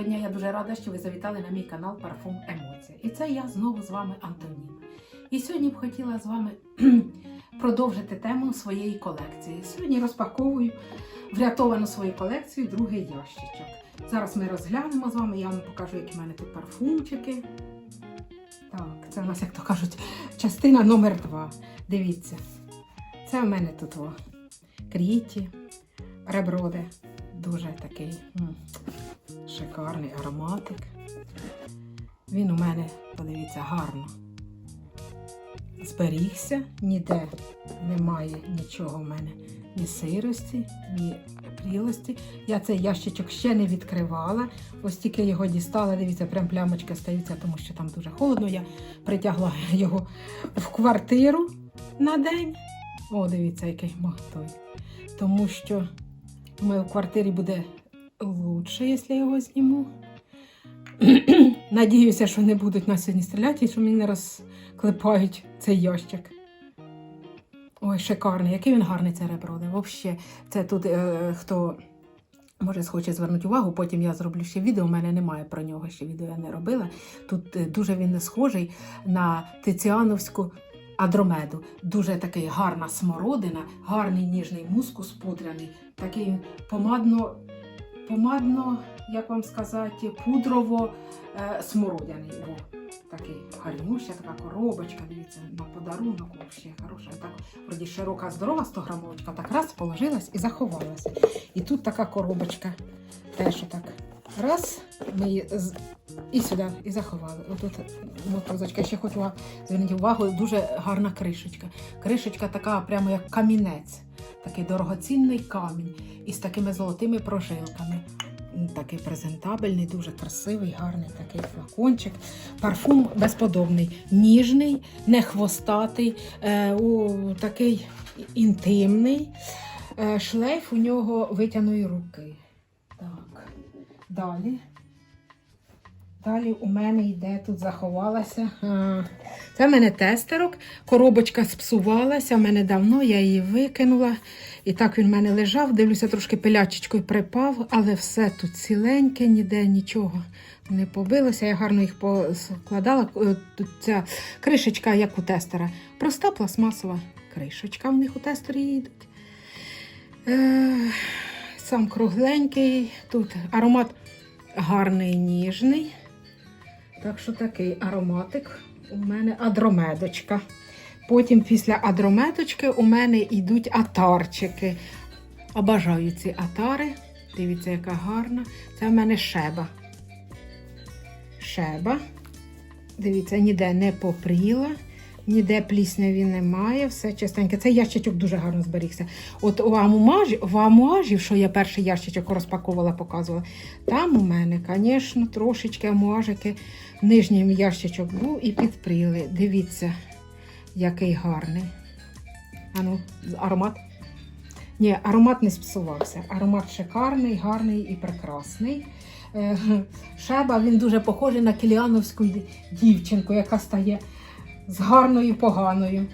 Доброго дня, я дуже рада, що ви завітали на мій канал Парфум Емоція. І це я знову з вами Антоніна. І сьогодні б хотіла з вами продовжити тему своєї колекції. Сьогодні розпаковую врятовану свою колекцію другий ящичок. Зараз ми розглянемо з вами, я вам покажу, які в мене тут парфумчики. Так, це у нас, як то кажуть, частина номер два. Дивіться, це в мене тут о, кріті, реброди. Дуже такий шикарний ароматик. Він у мене, подивіться, гарно зберігся, ніде немає нічого в мене, ні сирості, ні прілості. Я цей ящичок ще не відкривала. Ось тільки його дістала, дивіться, прям плямочки стаються, тому що там дуже холодно. Я притягла його в квартиру на день. О, дивіться, який той. Тому що в квартирі буде лучше, якщо я його зніму. Надіюся, що не будуть на сьогодні стріляти і що мені не розклепають цей ящик. Ой, шикарний, який він гарний цей реброде. Взагалі, це тут е, хто може схоче звернути увагу, потім я зроблю ще відео. У мене немає про нього ще відео я не робила. Тут е, дуже він схожий на Тиціановську адромеду. Дуже такий гарна смородина, гарний ніжний мускус пудряний, такий помадно, помадно, як вам сказати, пудрово е, смородяний. О, такий гарнюща, така коробочка, дивіться, на подарунок взагалі хороша. Так, вроді широка, здорова 100 грамовочка, так раз положилась і заховалася. І тут така коробочка теж отак. Раз, ми її і сюди, і заховали. Отут мотозочка. Ще вам звернути увагу, дуже гарна кришечка. Кришечка така, прямо як камінець, такий дорогоцінний камінь із такими золотими прожилками. Такий презентабельний, дуже красивий, гарний такий флакончик. Парфум безподобний, ніжний, не хвостатий, е, у, такий інтимний. Е, шлейф у нього витяної руки. Так, далі. Далі у мене йде, тут заховалася. Це в мене тестерок. Коробочка спсувалася, в мене давно, я її викинула. І так він в мене лежав. Дивлюся, трошки пилячечкою припав, але все тут ціленьке, ніде нічого не побилося. Я гарно їх поскладала. Е, Тут ця кришечка, як у тестера. Проста пластмасова кришечка в них у тестері йдуть. Е, сам кругленький. Тут аромат гарний, ніжний. Так що такий ароматик у мене адромедочка. Потім після адромедочки у мене йдуть атарчики. Обажаю ці атари. Дивіться, яка гарна. Це в мене шеба. Шеба. Дивіться, ніде не попріла, ніде плісняві немає, все чистеньке. Цей ящичок дуже гарно зберігся. От у амуажі, в амуажі, що я перший ящичок розпаковувала, показувала, там у мене, звісно, трошечки амуажики нижній ящичок був і підпріли. Дивіться, який гарний. Ану, аромат. Ні, аромат не спсувався. Аромат шикарний, гарний і прекрасний. Е, Шеба він дуже похожий на кіліановську дівчинку, яка стає з гарною і поганою.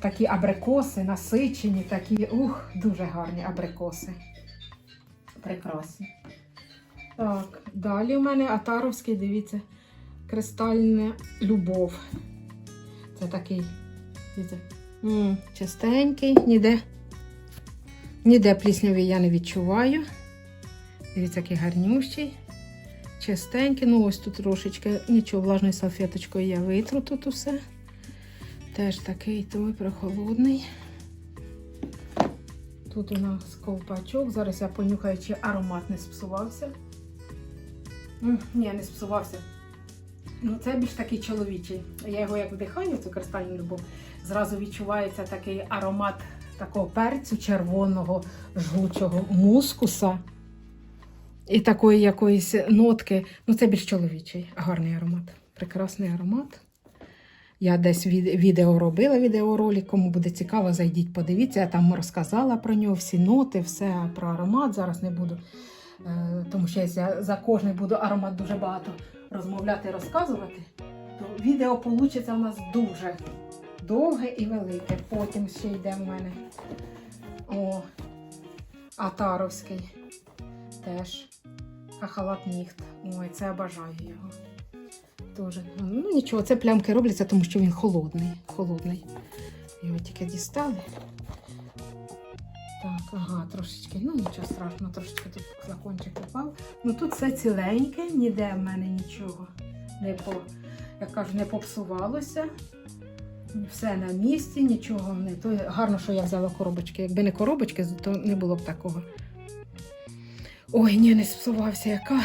Такі абрикоси, насичені, такі, ух, дуже гарні абрикоси. Прекрасні. Так, далі у мене Атаровський, дивіться, кристальна любов. Це такий, дивіться, м, чистенький, ніде, ніде пліснявий я не відчуваю. Дивіться, який гарнющий. Чистенький. Ну, ось тут трошечки, нічого, влажною салфеточкою я витру тут усе. Теж такий той прохолодний. Тут у нас ковпачок. Зараз я понюхаю, чи аромат не спсувався. М, Ні, не спсувався. Ну, це більш такий чоловічий. Я його як вдихаю, цю кристальну любов, зразу відчувається такий аромат такого перцю червоного, жгучого мускуса і такої якоїсь нотки. Ну, це більш чоловічий, гарний аромат. Прекрасний аромат. Я десь відео робила, відеоролик, кому буде цікаво, зайдіть, подивіться. Я там розказала про нього, всі ноти, все про аромат. Зараз не буду, е, тому що я за кожний буду аромат дуже багато розмовляти і розказувати, то відео вийде у нас дуже довге і велике. Потім ще йде в мене о, Атаровський. Теж А халат ніхт. Ой, це обожаю його. Дуже. Ну нічого, це плямки робляться, тому що він холодний. холодний. Його тільки дістали. Так, ага, трошечки, ну нічого страшного, трошечки тут флакончик упав. Ну тут все ціленьке, ніде в мене нічого не по, як кажу, не попсувалося. Все на місці, нічого не то гарно, що я взяла коробочки. Якби не коробочки, то не було б такого. Ой, ні, не спсувався, яка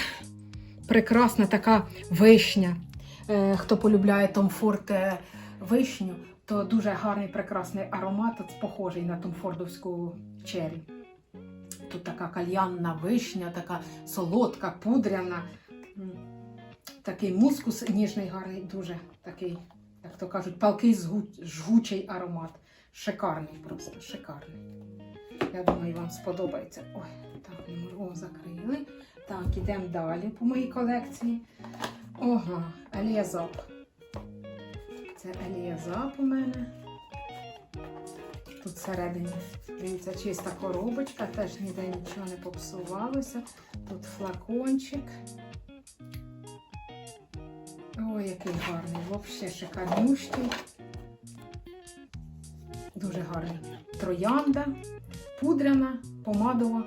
прекрасна така вишня. Е, хто полюбляє Том Форд е, вишню, то дуже гарний, прекрасний аромат, похожий на Томфордовську чері. Тут така кальянна вишня, така солодка, пудряна. Такий мускус ніжний, гарний, дуже такий, як то кажуть, палкий жгучий аромат. Шикарний просто, шикарний. Я думаю, вам сподобається. Ой, о, закрили. Так, ідемо далі по моїй колекції. Ага, Еліазап. Це Еліазап у мене. Тут всередині, дивіться, чиста коробочка, теж ніде нічого не попсувалося. Тут флакончик. Ой, який гарний, взагалі шикарнющий. Дуже гарний. Троянда, пудряна, помадова.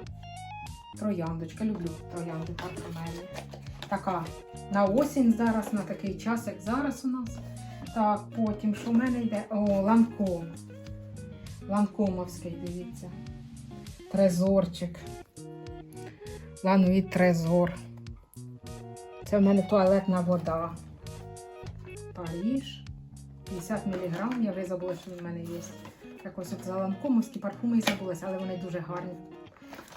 Трояндочка. Люблю троянди парфумерні. Така на осінь зараз, на такий час, як зараз у нас. Так, потім, що в мене йде? О, ланком. Ланкомовський, дивіться. Трезорчик. Лановий трезор. Це в мене туалетна вода. Паріж. 50 мг. Я вже забула, що в мене є. Якось от за ланкомовські парфуми і забулася, але вони дуже гарні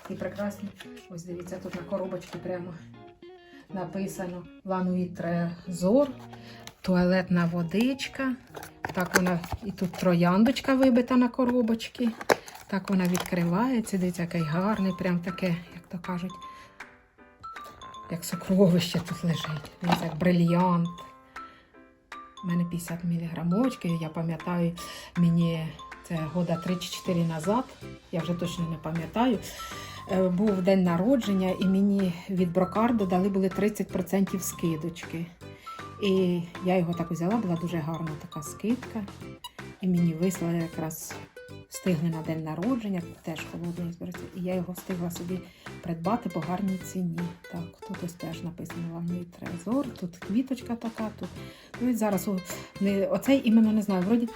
і прекрасні. Ось дивіться, тут на коробочці прямо написано Лануї Трезор, туалетна водичка. Так вона і тут трояндочка вибита на коробочці. Так вона відкривається. Дивіться, який гарний, прям таке, як то кажуть, як сокровище тут лежить. Дивіться, як брильянт. У мене 50 міліграмочків. Я пам'ятаю, мені це года 3 чи 4 назад, я вже точно не пам'ятаю. Е, Був день народження, і мені від брокарду дали були 30% скидочки. І я його так взяла, була дуже гарна така скидка. І мені вислали якраз встигли на день народження, теж холодний збирається. І я його встигла собі придбати по гарній ціні. Так, тут ось теж написано Трезор, тут квіточка така, тут. Ну і зараз не, оцей іменно не знаю. Вроді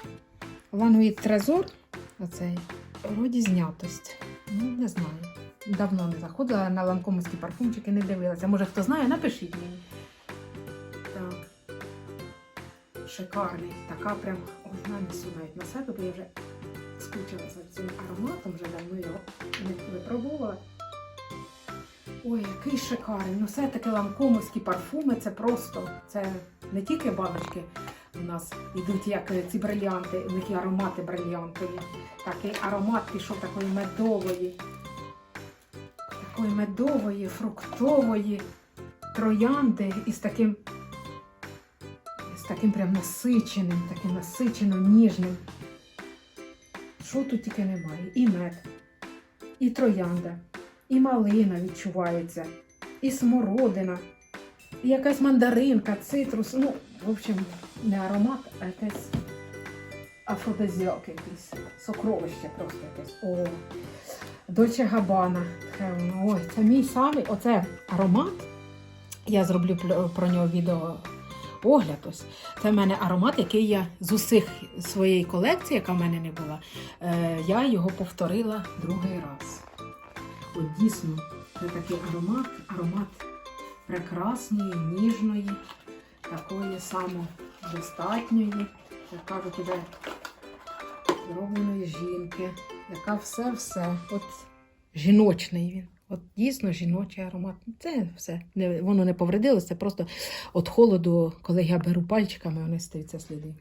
Лановий Трезор, оцей, вроді знятость. Ну, не знаю. Давно не заходила на ланкомовські парфумчики, не дивилася. Може хто знає, напишіть мені. Так. Шикарний. Така прям ой, нанесу навіть на себе, бо я вже скучила за цим ароматом, вже давно його не випробувала. Ой, який шикарний. Ну, все-таки ланкомовські парфуми це просто це не тільки баночки у нас йдуть, як ці брильянти, у них є аромати брильянтові. Такий аромат пішов такої медової, такої медової, фруктової троянди із таким, з таким прям насиченим, таким насичено ніжним. Що тут тільки немає? І мед, і троянда, і малина відчувається, і смородина, і якась мандаринка, цитрус. Ну, в общем, не аромат, а якесь афродизіак якийсь, сокровище просто якесь. О, Дольче Габана. Ой, це мій самий, оце аромат. Я зроблю про нього відео огляд. Ось. Це в мене аромат, який я з усіх своєї колекції, яка в мене не була, е, я його повторила другий раз. От дійсно, це такий аромат, аромат прекрасної, ніжної, такої самодостатньої, як кажуть, зробленої жінки, яка все-все. От жіночний він. От дійсно жіночий аромат. Це все. Не, воно не повредилося, просто от холоду, коли я беру пальчиками, вони стаються сліди.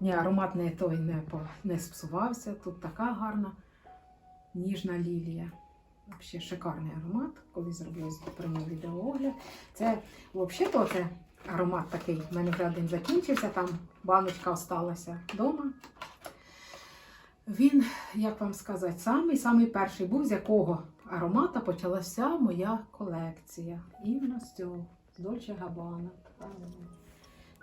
Ні, аромат не той не, не спсувався. Тут така гарна ніжна лілія. Взагалі шикарний аромат. Коли зроблю нього відеоогляд. Це взагалі-то це аромат такий. У мене вже один закінчився, там баночка осталася вдома. Він, як вам сказати, самий самий перший був, з якого аромата почалася моя колекція. Іменно з цього, з Дольче Габана.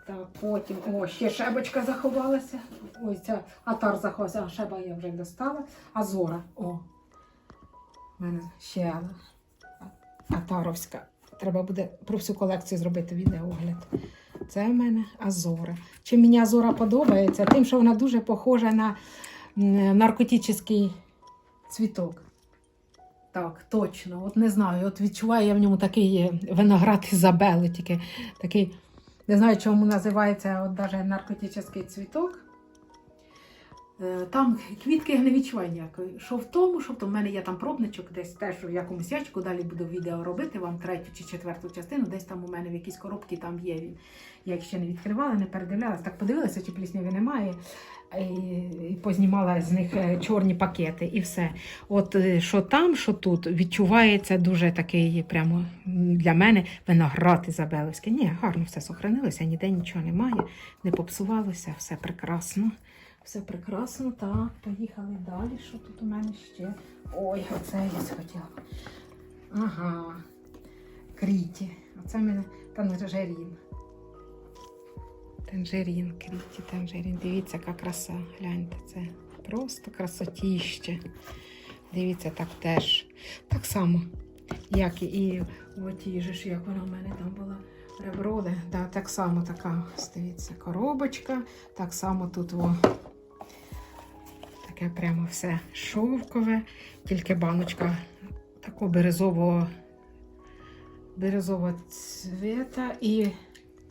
Так, потім, о, ще шебочка заховалася. Ось ця атар заховався, а шеба я вже достала. Азора, о. У мене ще одна атаровська. Треба буде про всю колекцію зробити відеоогляд. Це в мене Азора. Чим мені Азора подобається? Тим, що вона дуже похожа на наркотичний цвіток. Так, точно. От не знаю. От відчуваю я в ньому такий е, виноград Ізабели, тільки такий, не знаю, чому називається от навіть наркотичний цвіток. Е, Там квітки я не відчуваю ніякої. Що в тому, що в тому. У мене є там пробничок, десь теж в якомусь ячку, далі буду відео робити вам третю чи четверту частину. Десь там у мене в якійсь коробці там є він. Я їх ще не відкривала, не передивлялася. Так подивилася, чи плісняві немає. І, познімала з них е, чорні пакети і все. От е, що там, що тут, відчувається дуже такий, прямо для мене виноград Ізабелівський. Ні, гарно все сохранилося, ніде нічого немає, не попсувалося, все прекрасно. Все прекрасно, так, поїхали далі. Що тут у мене ще? Ой, оце я схотіла. Ага. Кріті. Оце в мене танжерін. Танжерін, кріті, танжерін. Дивіться, яка краса. Гляньте, це просто красотіще. Дивіться, так теж. Так само, як і у тій же як вона в мене там була. Реброди, да, так само така, дивіться, коробочка. Так само тут о, таке прямо все шовкове, тільки баночка такого березового, березового цвіта і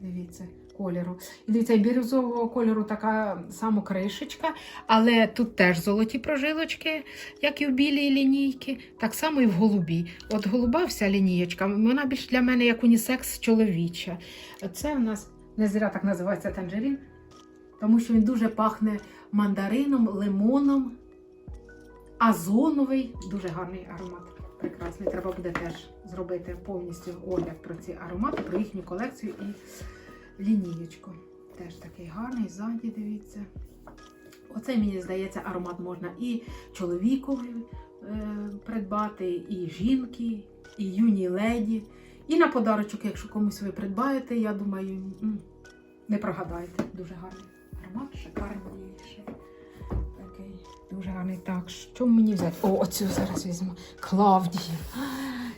дивіться, кольору. І дивіться, бірюзового кольору така сама кришечка, але тут теж золоті прожилочки, як і в білій лінійці, так само і в голубій. От голуба вся лінієчка, вона більш для мене як унісекс чоловіча. Це в нас не зря так називається танжерін, тому що він дуже пахне мандарином, лимоном, озоновий, дуже гарний аромат. Прекрасний. Треба буде теж зробити повністю огляд про ці аромати, про їхню колекцію і лінієчку. Теж такий гарний, ззаді, дивіться. Оцей, мені здається, аромат можна і чоловікові е, придбати, і жінки, і юній леді. І на подарочок, якщо комусь ви придбаєте, я думаю, не прогадаєте. Дуже гарний аромат, шикарніший. Дуже. Так, що мені взяти? О, оцю зараз візьму. Клавдія.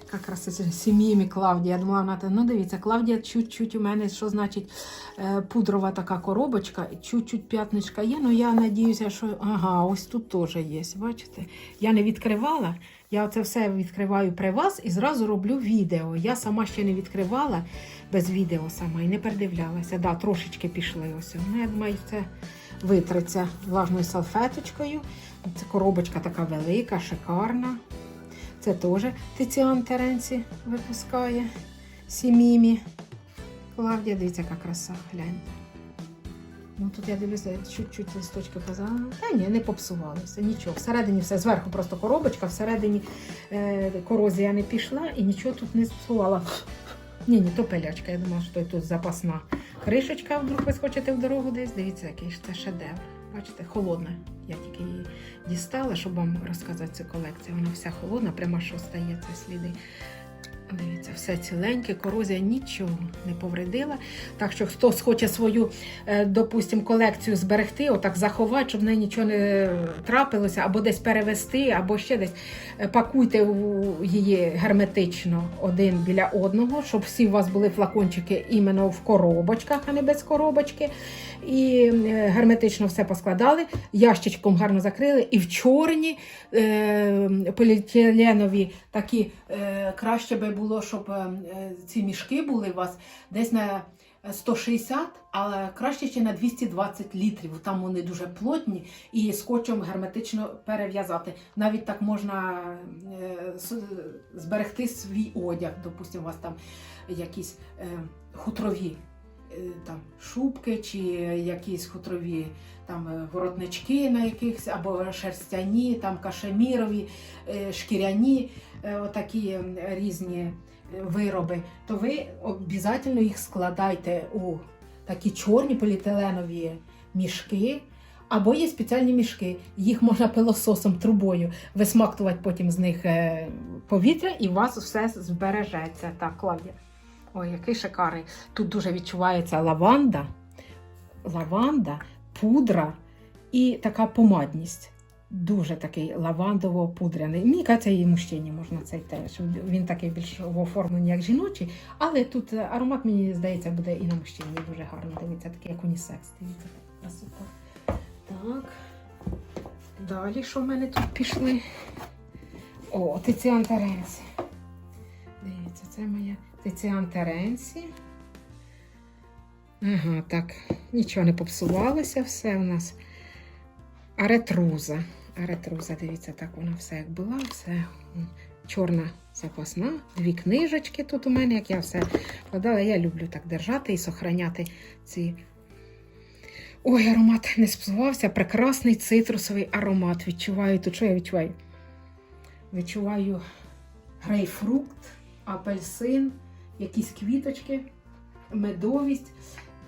Яка красота. Сім'їмі Клавдія. Я думала, вона ну дивіться, Клавдія чуть-чуть у мене, що значить е, пудрова така коробочка, чуть-чуть п'ятничка є. Ну я надіюся, що ага, ось тут теж є. Бачите? Я не відкривала. Я це все відкриваю при вас і зразу роблю відео. Я сама ще не відкривала без відео сама і не передивлялася. Да, трошечки пішли ось. Ну, я думаю, це витриться влажною салфеточкою. Це коробочка така велика, шикарна. Це теж Тетян Теренці випускає. Сімімі. Клавдія, дивіться, яка краса, гляньте. Ну тут я дивлюся, чуть-чуть листочки поза. Та ні, не попсувалося, нічого. Всередині все, зверху просто коробочка, всередині е, корозія не пішла і нічого тут не спсувала. Ні, ні, то пилячка. Я думала, що тут запасна кришечка, вдруг ви схочете в дорогу десь. Дивіться, який ж це шедевр. Бачите, холодна. Я тільки її дістала, щоб вам розказати цю колекцію. Вона вся холодна, прямо що стає це сліди. Дивіться, все ціленьке, корозія нічого не повредила. Так що хто схоче свою, е, допустим, колекцію зберегти, отак заховати, щоб в неї нічого не трапилося, або десь перевести, або ще десь е, пакуйте її герметично один біля одного, щоб всі у вас були флакончики іменно в коробочках, а не без коробочки. І е, герметично все поскладали, ящичком гарно закрили, і в чорні е, поліетиленові такі краще би було, щоб е, ці мішки були у вас десь на 160, але краще ще на 220 літрів. Там вони дуже плотні і скотчем герметично перев'язати. Навіть так можна е, зберегти свій одяг. Допустимо, у вас там якісь е, хутрові е, там шубки чи якісь хутрові там е, воротнички на якихось або шерстяні, там кашемірові, е, шкіряні, е, отакі е, різні е, вироби, то ви обов'язково їх складайте у такі чорні поліетиленові мішки. Або є спеціальні мішки, їх можна пилососом, трубою висмактувати потім з них е, повітря, і у вас все збережеться. Так, Клавдія. Ой, який шикарний. Тут дуже відчувається лаванда, лаванда, пудра і така помадність. Дуже такий лавандово-пудряний. Мені кажеться, і мужчині можна цей теж. Він такий більш оформлений, як жіночий, але тут аромат, мені здається, буде і на мужчині дуже гарно. Дивіться, такий як унісекс. Дивіться, красота. Так. Далі, що в мене тут пішли? О, Тиціан Теренсі. Дивіться, це моя Тиціан Теренсі. Ага, так, нічого не попсувалося, все у нас. Аретруза. Аретруза, дивіться, так вона все як була, все чорна запасна, дві книжечки тут у мене, як я все вкладала. Я люблю так держати і сохраняти ці. Ой, аромат не спсувався. Прекрасний цитрусовий аромат. Відчуваю тут, що я відчуваю? Відчуваю грейпфрукт, апельсин, якісь квіточки, медовість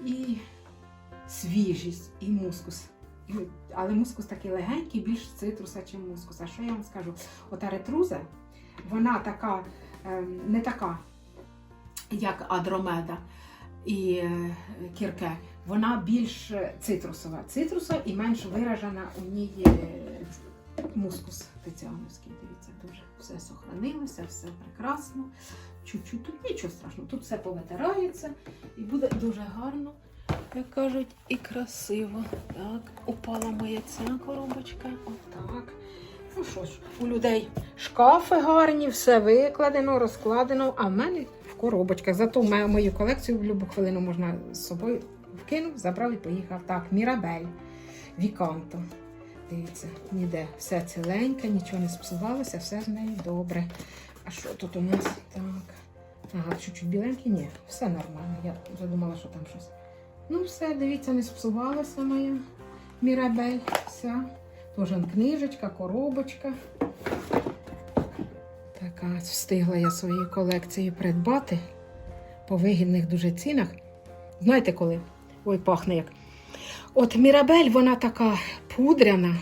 і свіжість, і мускус. Але мускус такий легенький, більш цитруса, ніж мускус. А що я вам скажу? Ота ретруза, вона така, ем, не така, як адромеда і е, кірке. Вона більш цитрусова. Цитрусова і менш виражена у ній мускус тиціановський. Дивіться, дуже все сохранилося, все прекрасно. Чуть-чуть тут нічого страшного. Тут все повитирається і буде дуже гарно, як кажуть, і красиво. Так, упала моя ця коробочка. Отак. Ну що ж, у людей шкафи гарні, все викладено, розкладено, а в мене в коробочках. Зато мою колекцію в будь-яку хвилину можна з собою вкинув, забрав і поїхав. Так, Мірабель, Віканто. Дивіться, ніде все ціленьке, нічого не спсувалося, все з нею добре. А що тут у нас? Так. Ага, чуть-чуть біленький? Ні, все нормально. Я вже думала, що там щось. Ну, все, дивіться, не спсувалася моя Мірабель. Вся. Тоже книжечка, коробочка. Така встигла я свої колекції придбати по вигідних дуже цінах. Знаєте коли? Ой, пахне як. От Мірабель, вона така пудряна,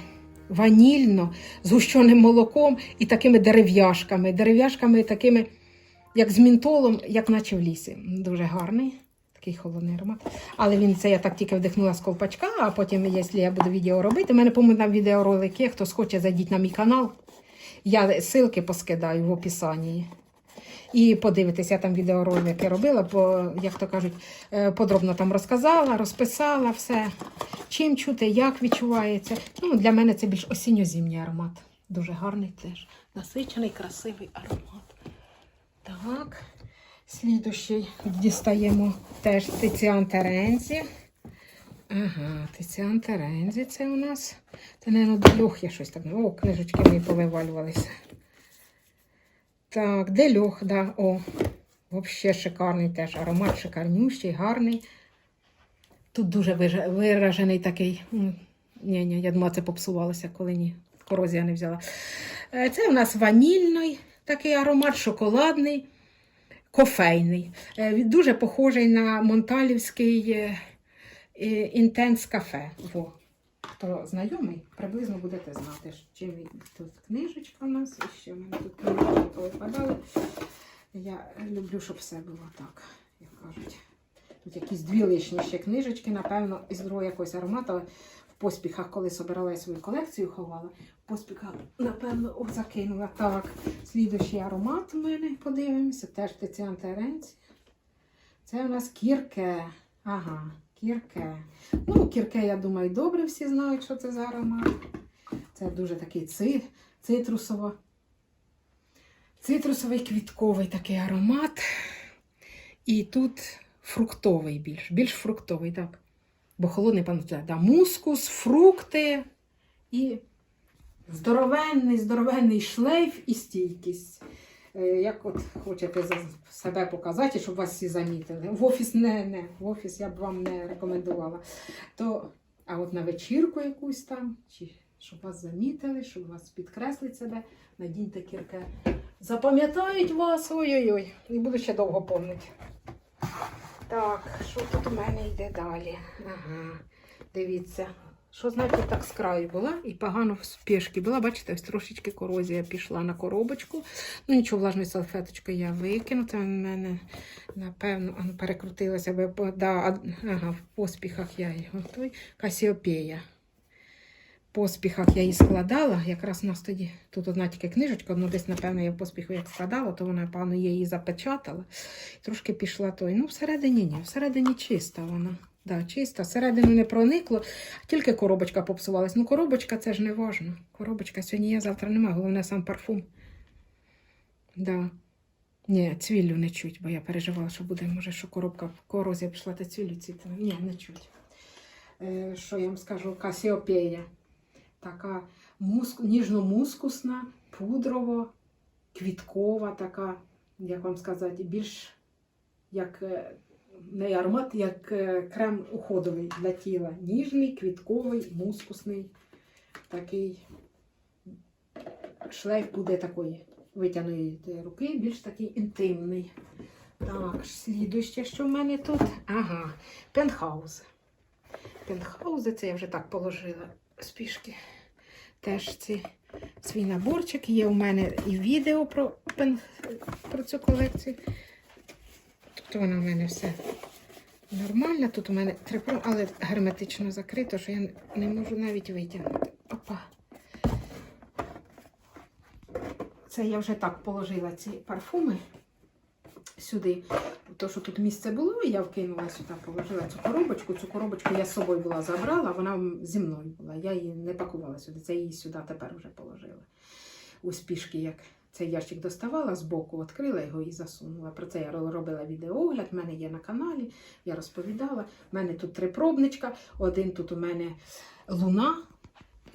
ванільно, з гущеним молоком і такими дерев'яшками. Дерев'яшками такими, як з мінтолом, як наче в лісі. Дуже гарний. Такий холодний аромат. Але він це я так тільки вдихнула з колпачка, а потім, якщо я буду відео робити, у мене там відеоролики, хто схоче, зайдіть на мій канал. Я ссылки поскидаю в описанні. І подивитись, я там відеоролики робила, бо, як то кажуть, е, подробно там розказала, розписала все. Чим чути, як відчувається. Ну, для мене це більш осінньо-зимній аромат. Дуже гарний теж. Насичений, красивий аромат. Так. Слідущий дістаємо теж Тиціан Терензі. Ага, Тиціан Терензі це у нас. Це, мабуть, до льох є щось там. О, книжечки мої повивалювалися. Так, де льох, да, о. Взагалі шикарний теж аромат, шикарнющий, гарний. Тут дуже виражений такий. Ні, ні, я думала, це попсувалося, коли ні. Корозія не взяла. Е, Це у нас ванільний такий аромат, шоколадний, кофейний. Е, він Дуже похожий на монталівський е, е, інтенс кафе. Хто знайомий, приблизно будете знати, чим він. Тут книжечка у нас, і ще в мене тут книжки повипадали. Я люблю, щоб все було так, як кажуть. Тут якісь дві лишні ще книжечки, напевно, із другого якогось аромату. Поспіхах, коли собирала свою колекцію, ховала. В поспіхах, напевно, о, закинула. Так, слідущий аромат у мене, подивимося, теж Тиціан Теренці. Це у нас кірке. Ага, кірке. Ну, кірке, я думаю, добре всі знають, що це за аромат. Це дуже такий ци, цитрусово. Цитрусовий квітковий такий аромат. І тут фруктовий більш, більш фруктовий, так. Бо холодний панцет. Да, мускус, фрукти і здоровенний, здоровенний шлейф і стійкість. Е, Як от хочете себе показати, щоб вас всі замітили. В офіс не, не, в офіс я б вам не рекомендувала. То, а от на вечірку якусь там, чи щоб вас замітили, щоб вас підкреслить себе, надіньте кірке. Запам'ятають вас, ой-ой-ой, і буду ще довго помнити. Так, що тут у мене йде далі? Ага, дивіться. Що знаєте, так з краю була і погано в спішки була. Бачите, ось трошечки корозія пішла на коробочку. Ну нічого, влажною салфеточкою я викину. Це в мене, напевно, ну, перекрутилося. Да, ага, в поспіхах я його той Касіопея. Поспіхах я її складала. Якраз у нас тоді тут одна тільки книжечка, ну десь, напевно, я в поспіху як складала, то вона, певно, я її запечатала. Трошки пішла той. Ну, всередині ні, всередині чиста вона. Да, чиста, всередину не проникло, тільки коробочка попсувалась. Ну, коробочка це ж не важно. Коробочка сьогодні є, завтра нема, головне сам парфум. Да. Ні, цвіллю не чуть, бо я переживала, що буде, може, що коробка в корозія пішла та цвіллю ціти. Ні, не чуть. Е, що я вам скажу, касіопея. Така муск... ніжно-мускусна, пудрово, квіткова така, як вам сказати, більш як е, не аромат, як е, крем уходовий для тіла. Ніжний, квітковий, мускусний. Такий шлейф буде такої витягної руки, більш такий інтимний. Так, слідуще, що в мене тут? Ага, пентхауз. Пентхаузи, це я вже так положила спішки. Теж ці свій наборчик. Є у мене і відео про, про цю колекцію. Тут вона в мене все нормально. Тут у мене трипро, але герметично закрито, що я не можу навіть витягнути. Опа. Це я вже так положила ці парфуми сюди. То, що тут місце було, я вкинула сюди, положила цю коробочку. Цю коробочку я з собою була забрала, вона зі мною була. Я її не пакувала сюди. Це її сюди тепер вже положила. У спішки, як цей ящик доставала, збоку відкрила його і засунула. Про це я робила відеоогляд, в мене є на каналі, я розповідала. У мене тут три пробничка. Один тут у мене луна,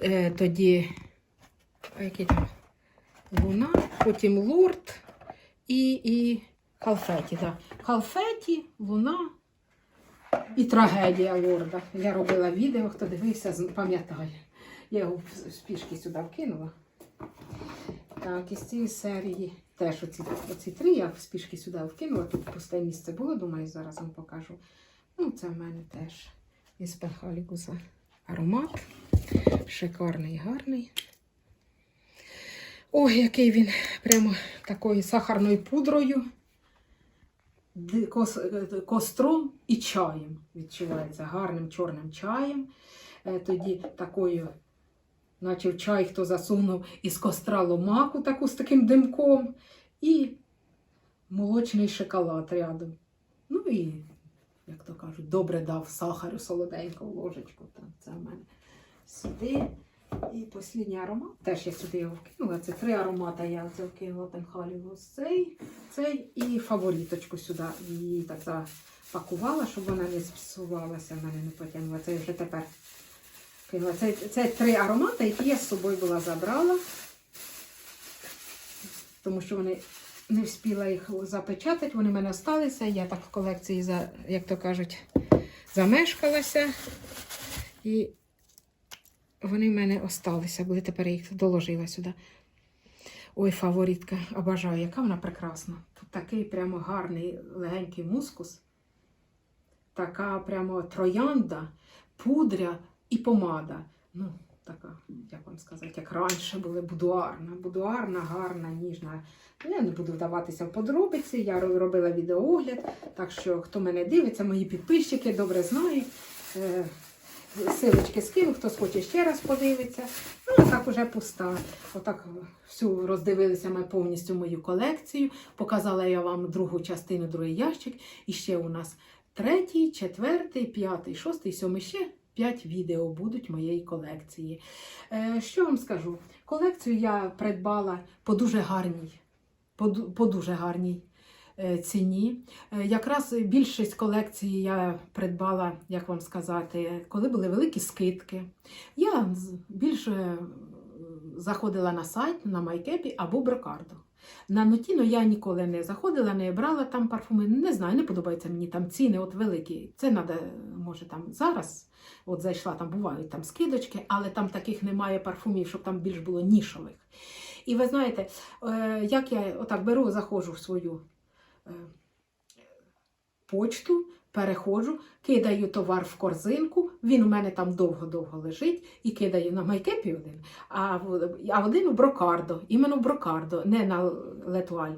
е, тоді який там? Луна, потім лурд і, і халфеті. Да. Халфеті, луна і трагедія лорда. Я робила відео, хто дивився, пам'ятає. Я його в- спішки сюди вкинула. Так, із цієї серії теж оці, оці три я в спішки сюди вкинула. Тут пусте місце було, думаю, зараз вам покажу. Ну, це в мене теж із Пенхалікуса аромат. Шикарний, гарний. Ой, який він прямо такою сахарною пудрою, костром і чаєм відчувається гарним чорним чаєм. Е, Тоді такою, наче в чай, хто засунув із костра ломаку таку з таким димком, і молочний шоколад рядом. Ну і, як то кажуть, добре дав сахару солоденького ложечку. Там це в мене сюди. І останній аромат. Теж я сюди його вкинула. Це три аромати я це вкинула Пенхалівус. Цей, цей і фаворіточку сюди. Її так запакувала, щоб вона не зіпсувалася, в мене не потягнула. Це вже тепер кинула. Це, це три аромати, які я з собою була забрала. Тому що вони не встигла їх запечатати, вони в мене залишилися. Я так в колекції, як то кажуть, замешкалася. І вони в мене осталися, були тепер я їх доложила сюди. Ой, фаворитка, обожаю, яка вона прекрасна. Тут такий прямо гарний легенький мускус, така прямо троянда, пудря і помада. Ну, така, як вам сказати, як раніше були будуарна, будуарна, гарна, ніжна. Ну, Я не буду вдаватися в подробиці, я робила відеоогляд, так що хто мене дивиться, мої підписчики добре знають. Силочки скину, хто хоче ще раз подивиться. Ну, так уже пуста. Отак всю роздивилися ми повністю мою колекцію. Показала я вам другу частину, другий ящик. І ще у нас третій, четвертий, п'ятий, шостий, сьомий ще. П'ять відео будуть моєї колекції. Е, що вам скажу? Колекцію я придбала по дуже гарній, по, по дуже гарній ціні. Е, Якраз більшість колекції я придбала, як вам сказати, коли були великі скидки. Я більше е, заходила на сайт на Майкепі або Брокардо. На Нотіно я ніколи не заходила, не брала там парфуми. Не знаю, не подобаються мені там ціни от великі. Це треба, може, там зараз. От зайшла, там бувають там скидочки, але там таких немає парфумів, щоб там більш було нішових. І ви знаєте, е, як я отак беру, заходжу в свою е, почту, переходжу, кидаю товар в корзинку, він у мене там довго-довго лежить і кидаю на майкепі один, а, а один в брокардо, іменно брокардо, не на летуаль.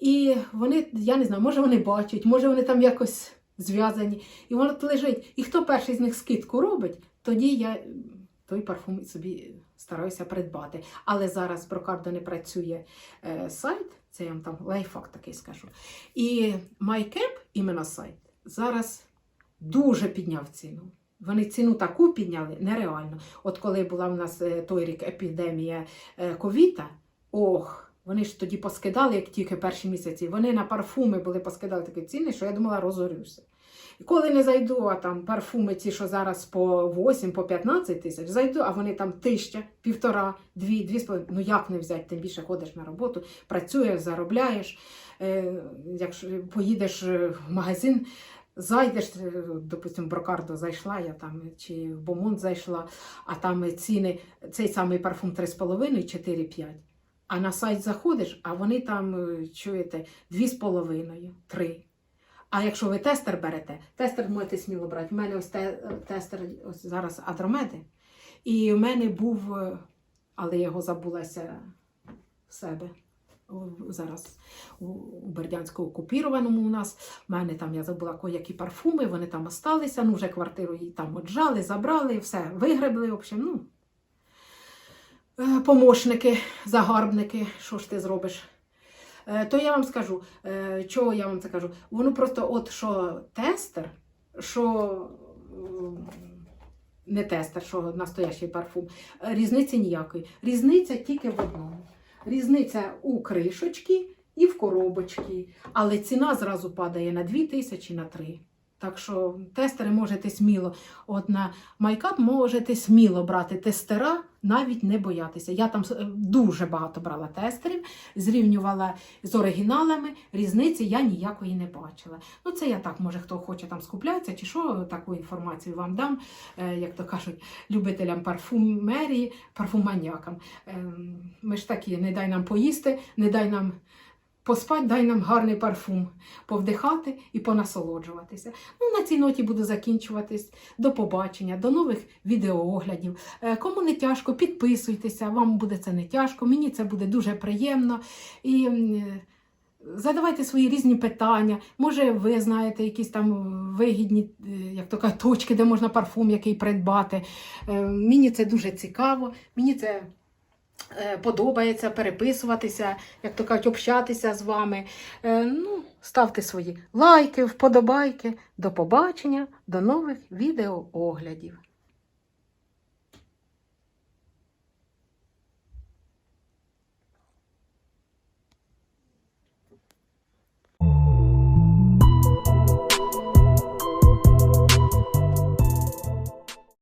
І вони, я не знаю, може вони бачать, може вони там якось зв'язані, і воно лежить. І хто перший з них скидку робить, тоді я той парфум собі стараюся придбати. Але зараз брокардо не працює е, сайт, це я вам там лайфхак такий скажу. І MyCap, іменно сайт, зараз дуже підняв ціну. Вони ціну таку підняли нереально. От коли була в нас е, той рік епідемія е, ковіта, ох, вони ж тоді поскидали, як тільки перші місяці. Вони на парфуми були поскидали такі ціни, що я думала, розорюся. І коли не зайду, а там парфуми ті, що зараз по 8, по 15 тисяч, зайду, а вони там тисяча, півтора, дві, дві з половиною. Ну як не взяти? Тим більше ходиш на роботу, працюєш, заробляєш. Е, якщо поїдеш е, в магазин, зайдеш, е, допустимо, Брокардо зайшла, я там чи в Бомонт зайшла, а там ціни, цей самий парфум 3,5, 4,5. А на сайт заходиш, а вони там, е, чуєте, 2,5, 3. А якщо ви тестер берете, тестер можете сміло брати. У мене ось те, тестер ось зараз Адромеди. І в мене був, е, але я його забулася в себе. Зараз у у Бердянську окупірованому у нас. У мене там я забула які парфуми, вони там осталися. Ну, вже квартиру її там отжали, забрали, все, вигребли. В общем, ну, е, помощники, загарбники, що ж ти зробиш? Е, То я вам скажу, е, чого я вам це кажу? Воно просто от що тестер, що не тестер, що настоящий парфум, різниці ніякої. Різниця тільки в одному. Різниця у кришечки і в коробочці, але ціна зразу падає на 2 тисячі, на 3. Так що тестери можете сміло, от на майкап можете сміло брати тестера, навіть не боятися. Я там е, дуже багато брала тестерів, зрівнювала з оригіналами, різниці я ніякої не бачила. Ну, це я так, може, хто хоче там скупляється, чи що, таку інформацію вам дам, е, як то кажуть, любителям парфумерії, парфуманьякам. Ем, Ми ж такі, не дай нам поїсти, не дай нам. Поспать, дай нам гарний парфум, повдихати і понасолоджуватися. Ну, на цій ноті буду закінчуватись. До побачення, до нових відеооглядів. Е, Кому не тяжко, підписуйтеся, вам буде це не тяжко, мені це буде дуже приємно. І е, задавайте свої різні питання. Може, ви знаєте якісь там вигідні, е, як то кажуть, точки, де можна парфум який придбати. Мені це дуже цікаво. Мені це подобається переписуватися, як то кажуть, общатися з вами. Е, Ну, ставте свої лайки, вподобайки. До побачення, до нових відеооглядів.